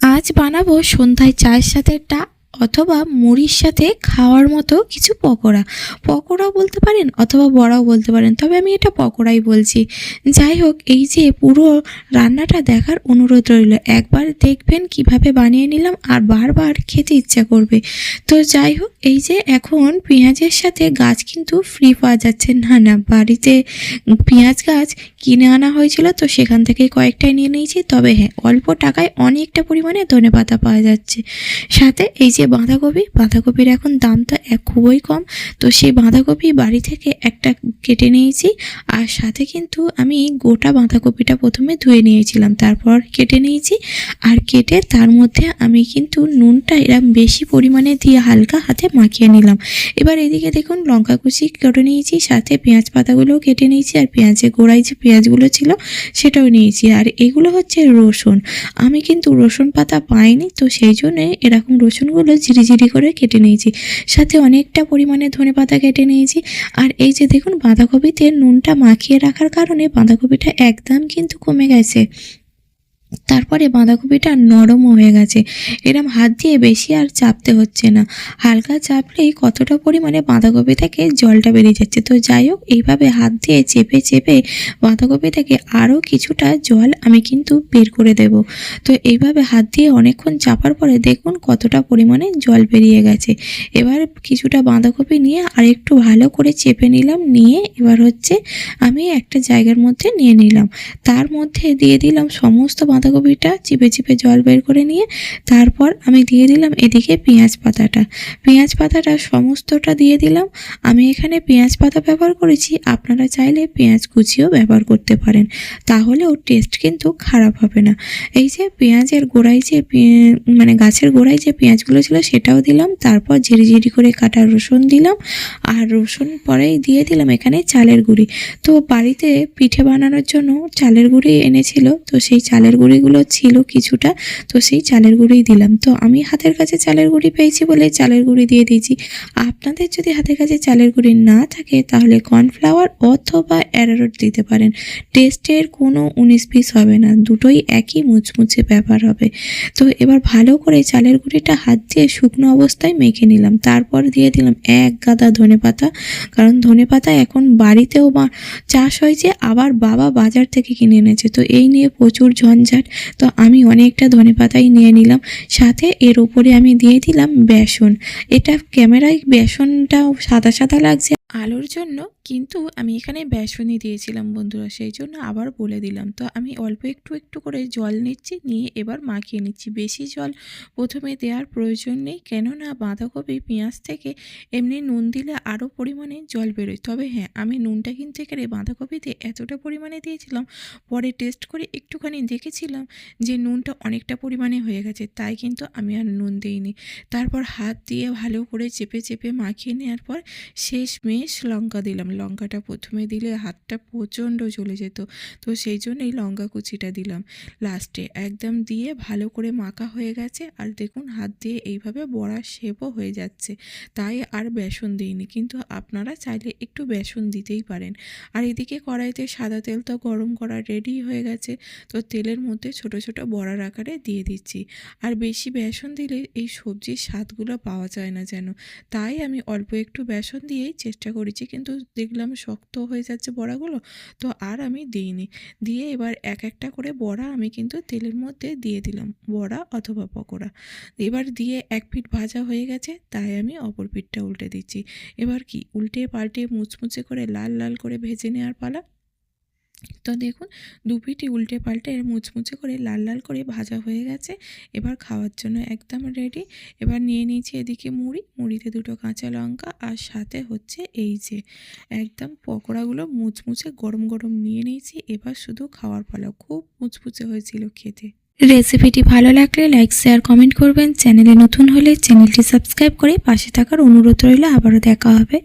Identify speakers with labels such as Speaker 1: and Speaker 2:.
Speaker 1: আজ বানাবো সন্ধ্যায় চায়ের সাথে টা অথবা মুড়ির সাথে খাওয়ার মতো কিছু পকোড়া। পকোড়াও বলতে পারেন অথবা বড়াও বলতে পারেন, তবে আমি এটা পকোড়াই বলছি। যাই হোক, এই যে পুরো রান্নাটা দেখার অনুরোধ রইল। একবার দেখবেন কীভাবে বানিয়ে নিলাম আর বারবার খেতে ইচ্ছা করবে। তো যাই হোক, এই যে এখন পেঁয়াজের সাথে গাছ কিন্তু ফ্রি পাওয়া যাচ্ছে। না না, বাড়িতে পেঁয়াজ গাছ কিনে আনা হয়েছিল তো সেখান থেকে কয়েকটাই নিয়ে নিয়েছি। তবে হ্যাঁ অল্প টাকায় অনেকটা পরিমাণে ধনে পাতা পাওয়া যাচ্ছে। সাথে এই যে বাঁধাকপি, বাঁধাকপির এখন দামটা এক খুবই কম। তো সেই বাঁধাকপি বাড়ি থেকে একটা কেটে নিয়েছি। আর সাথে কিন্তু আমি গোটা বাঁধাকপিটা প্রথমে ধুয়ে নিয়েছিলাম, তারপর কেটে নিয়েছি। আর কেটে তার মধ্যে আমি কিন্তু নুনটা এরম বেশি পরিমাণে দিয়ে হালকা হাতে মাখিয়ে নিলাম। এবার এদিকে দেখুন, লঙ্কা কুচি কেটে নিয়েছি, সাথে পেঁয়াজ পাতাগুলোও কেটে নিয়েছি, আর পেঁয়াজের গোড়ায় যে পেঁয়াজগুলো ছিল সেটাও নিয়েছি। আর এগুলো হচ্ছে রসুন। আমি কিন্তু রসুন পাতা পাইনি, তো সেই জন্যে এরকম রসুনগুলো ঝিরিঝিরি করে কেটে নিয়েছি। সাথে অনেকটা পরিমাণে ধনে পাতা কেটে নিয়েছি। আর এই যে দেখুন বাঁধাকপিতে নুনটা মাখিয়ে রাখার কারণে বাঁধাকপিটা একদম কিন্তু কমে গেছে। তারপরে বাঁধাকপিটা নরমও হয়ে গেছে। এরম হাত দিয়ে বেশি আর চাপতে হচ্ছে না। হালকা চাপলেই কতটা পরিমাণে বাঁধাকপি থেকে জলটা বেরিয়ে যাচ্ছে। তো যাই হোক, এইভাবে হাত দিয়ে চেপে চেপে বাঁধাকপি থেকে আরও কিছুটা জল আমি কিন্তু বের করে দেব। তো এইভাবে হাত দিয়ে অনেকক্ষণ চাপার পরে দেখুন কতটা পরিমাণে জল বেরিয়ে গেছে। এবার কিছুটা বাঁধাকপি নিয়ে আর একটু ভালো করে চেপে নিলাম, নিয়ে এবার হচ্ছে আমি একটা জায়গার মধ্যে নিয়ে নিলাম। তার মধ্যে দিয়ে দিলাম সমস্ত বাঁধাকপিটা চিপে চিপে জল বের করে নিয়ে তারপর আমি দিয়ে দিলাম এদিকে পেঁয়াজ পাতাটা। পেঁয়াজ পাতাটা সমস্তটা দিয়ে দিলাম। আমি এখানে পেঁয়াজ পাতা ব্যবহার করেছি। আপনারা চাইলে পেঁয়াজ কুচিও ব্যবহার করতে পারেন। তাহলে ওর টেস্ট কিন্তু খারাপ হবে না। এই যে পেঁয়াজের গোড়ায় যে মানে গাছের গোড়ায় যে পেঁয়াজগুলো ছিল সেটাও দিলাম। তারপর ঝিরিঝিরি করে কাটা রসুন দিলাম। আর রসুন পরেই দিয়ে দিলাম এখানে চালের গুঁড়ি। তো বাড়িতে পিঠে বানানোর জন্য চালের গুঁড়ি এনেছিল। তো সেই চালের গুঁড়িগুলো ছিল কিছুটা, তো সেই চালের গুঁড়িই দিলাম। তো আমি হাতের কাছে চালের গুঁড়ি পেয়েছি বলে চালের গুঁড়ি দিয়ে দিয়েছি। আপনাদের যদি হাতের কাছে চালের গুঁড়ি না থাকে, তাহলে কর্নফ্লাওয়ার অথবা অ্যারারোট দিতে পারেন। টেস্টের কোনো উনিশ পিস হবে না, দুটোই একই মুচমুচে ব্যাপার হবে। তো এবার ভালো করে চালের গুঁড়িটা হাত দিয়ে শুকনো অবস্থায় মেখে নিলাম। তারপর দিয়ে দিলাম এক গাদা ধনে পাতা। কারণ ধনে পাতা এখন বাড়িতেও চাষ হয়েছে আবার বাবা বাজার থেকে কিনে এনেছে। তো এই নিয়ে প্রচুর ঝঞ্ঝাট তো আমি অনেকটা ধনে পাতাই নিয়ে নিলাম। সাথে এর উপরে আমি দিয়ে দিলাম বেসন। এটা ক্যামেরায় বেসনটাও সাদা সাদা লাগছে। আলোর জন্য কিন্তু আমি এখানে বেসনই দিয়েছিলাম বন্ধুরা, সেই জন্য আবার বলে দিলাম। তো আমি অল্প একটু একটু করে জল নিচ্ছি, নিয়ে এবার মাখিয়ে নিচ্ছি। বেশি জল প্রথমে দেওয়ার প্রয়োজন নেই, কেননা বাঁধাকপি, পেঁয়াজ থেকে এমনি নুন দিলে আরও পরিমাণে জল বেরোয়। তবে হ্যাঁ আমি নুনটা কিন্তু এখানে বাঁধাকপিতে এতটা পরিমাণে দিয়েছিলাম, পরে টেস্ট করে একটুখানি দেখেছিলাম। যে নুনটা অনেকটা পরিমাণে হয়ে গেছে, তাই কিন্তু আমি আর নুন দিইনি। তারপর হাত দিয়ে ভালো করে চেপে চেপে মাখিয়ে নেওয়ার পর শেষ মেশ লঙ্কা দিলাম। লঙ্কাটা প্রথমে দিলে হাতটা প্রচণ্ড জ্বলে যেত, তো সেই জন্য এই লঙ্কা কুচিটা দিলাম। লাস্টে একদম দিয়ে ভালো করে মাখা হয়ে গেছে আর দেখুন হাত দিয়ে এইভাবে বড়া শেপও হয়ে যাচ্ছে, তাই আর বেসন দিইনি। কিন্তু আপনারা চাইলে একটু বেসন দিতেই পারেন। আর এদিকে কড়াইতে সাদা তেল তো গরম করা রেডি হয়ে গেছে, তো তেলের মধ্যে ছোট ছোট বড়ার আকারে দিয়ে দিচ্ছি। আর বেশি বেসন দিলে এই সবজির স্বাদগুলো পাওয়া যায় না যেন। তাই আমি অল্প একটু বেসন দিয়েই চেষ্টা করেছি, কিন্তু দেখলাম শক্ত হয়ে যাচ্ছে বড়াগুলো, তো আর আমি দিইনি। দিয়ে এবার এক একটা করে বড়া আমি কিন্তু তেলের মধ্যে দিয়ে দিলাম, বড়া অথবা পকোড়া। এবার দিয়ে এক পিঠ ভাজা হয়ে গেছে, তাই আমি অপর পিঠটা উল্টে দিচ্ছি। এবার কি, উল্টে পাল্টে মুচমুচে করে লাল লাল করে ভেজে নেওয়ার পালা তো দেখুন, দু পিঠই উল্টে পাল্টে মুচমুচে করে লাল লাল করে ভাজা হয়ে গেছে। এবার খাওয়ার জন্য একদম রেডি এবার নিয়ে নিয়েছি এদিকে মুড়ি। মুড়িতে দুটো কাঁচা লঙ্কা আর সাথে হচ্ছে এই যে একদম পকোড়াগুলো মুচমুচে গরম গরম নিয়ে নিয়েছি। এবার শুধু খাওয়ার পালা। খুব মুচমুচে হয়েছিল খেতে। রেসিপিটি ভালো লাগলে লাইক শেয়ার কমেন্ট করবেন। চ্যানেলে নতুন হলে চ্যানেলটি সাবস্ক্রাইব করে পাশে থাকার অনুরোধ রইল। আবারও দেখা হবে।